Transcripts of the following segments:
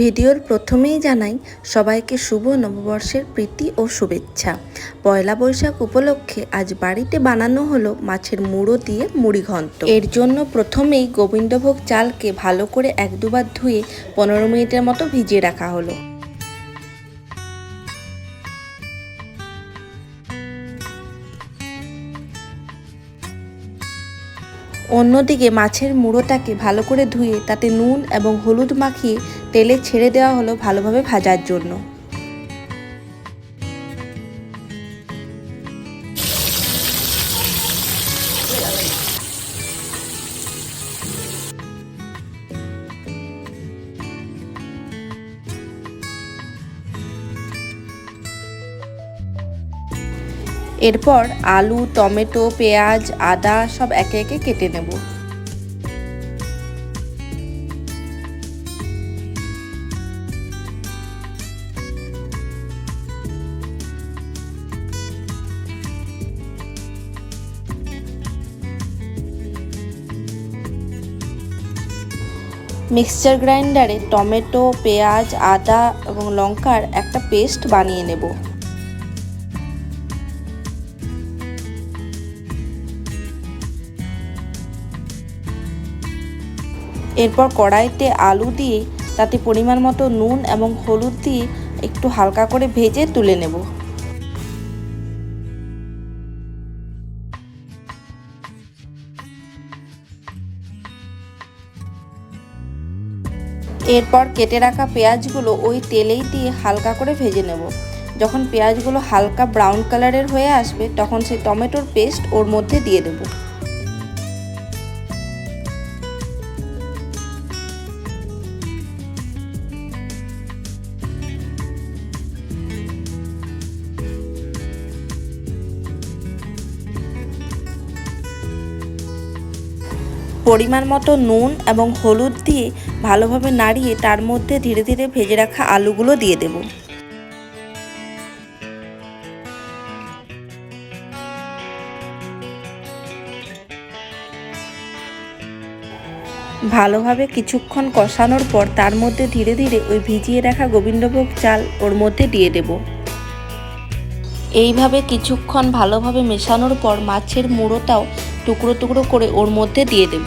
ভিডিওর প্রথমেই জানাই সবাইকে শুভ নববর্ষের প্রীতি ও শুভেচ্ছা। পয়লা বৈশাখ উপলক্ষে আজ বাড়িতে বানানো হলো মাছের মুড়ো দিয়ে মুড়ি ঘন্ট। এর জন্য প্রথমেই গোবিন্দভোগ চালকে ভালো করে এক দুবার ধুয়ে পনেরো মিনিটের মতো ভিজিয়ে রাখা হলো। অন্যদিকে মাছের মুড়োটাকে ভালো করে ধুয়ে তাতে নুন এবং হলুদ মাখিয়ে তেলে ছেড়ে দেওয়া হলো ভালোভাবে ভাজার জন্য। এরপর আলু, টমেটো, পেঁয়াজ, আদা সব একে একে কেটে নেব। মিক্সচার গ্রাইন্ডারে টমেটো, পেঁয়াজ, আদা এবং লঙ্কার একটা পেস্ট বানিয়ে নেব। এরপর কড়াইতে আলু দিয়ে তাতে পরিমাণ মতো নুন এবং হলুদ দিয়ে একটু হালকা করে ভেজে তুলে নেব। এরপর কেটে রাখা পেঁয়াজগুলো ওই তেলেই দিয়ে হালকা করে ভেজে নেব। যখন পেঁয়াজগুলো হালকা ব্রাউন কালারের হয়ে আসবে, তখন সেই টমেটোর পেস্ট ওর মধ্যে দিয়ে দেবো। পরিমাণ মতো নুন এবং হলুদ দিয়ে ভালোভাবে নাড়িয়ে তার মধ্যে ধীরে ধীরে ভেজে রাখা আলুগুলো দিয়ে দেব। ভালোভাবে কিছুক্ষণ কষানোর পর তার মধ্যে ধীরে ধীরে ওই ভিজিয়ে রাখা গোবিন্দভোগ চাল ওর মধ্যে দিয়ে দেব। এইভাবে কিছুক্ষণ ভালোভাবে মেশানোর পর মাছের মুড়োটাও টুকরো টুকরো করে ওর মধ্যে দিয়ে দেব।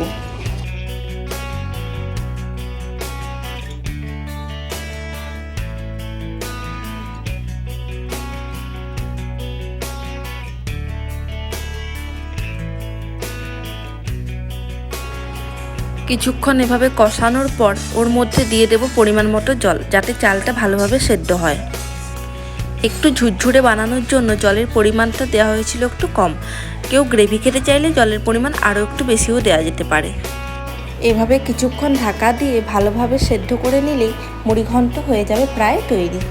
কিছুক্ষণ এভাবে কষানোর পর ওর মধ্যে দিয়ে দেব পরিমাণ মতো জল, যাতে চালটা ভালোভাবে সেদ্ধ হয়। একটু ঝুরঝুরে বানানোর জন্য জলের পরিমাণটা দেওয়া হয়েছিল একটু কম। কেউ গ্রেভি খেতে চাইলে জলের পরিমাণ আরও একটু বেশিও দেওয়া যেতে পারে। এভাবে কিছুক্ষণ ঢাকা দিয়ে ভালোভাবে সেদ্ধ করে নিলেই মুড়িঘণ্ট হয়ে যাবে প্রায় তৈরি।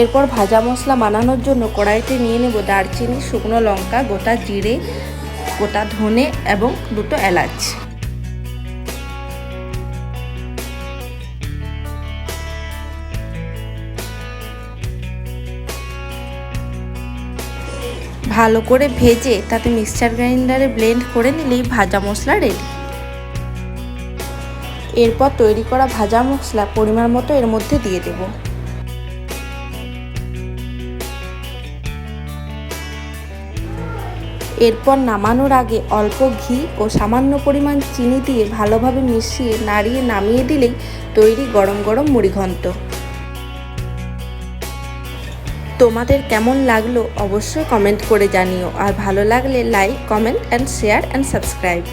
এরপর ভাজা মশলা বানানোর জন্য কড়াইতে নিয়ে নেব দারচিনি, শুকনো লঙ্কা, গোটা জিরে, গোটা ধনে এবং দুটো এলাচ। ভালো করে ভেজে তাতে মিক্সচার গ্রাইন্ডারে ব্লেন্ড করে নিলেই ভাজা মশলা রেডি এরপর তৈরি করা ভাজা মশলা পরিমাণ মতো এর মধ্যে দিয়ে দেব। এরপর নামানোর আগে অল্প ঘি ও সামান্য পরিমাণ চিনি দিয়ে ভালোভাবে মিশিয়ে নাড়িয়ে নামিয়ে দিলেই তৈরি গরম গরম মুড়িঘণ্ট তোমাদের কেমন লাগল অবশ্যই কমেন্ট করে জানিও। আর ভালো লাগলে like comment and share and subscribe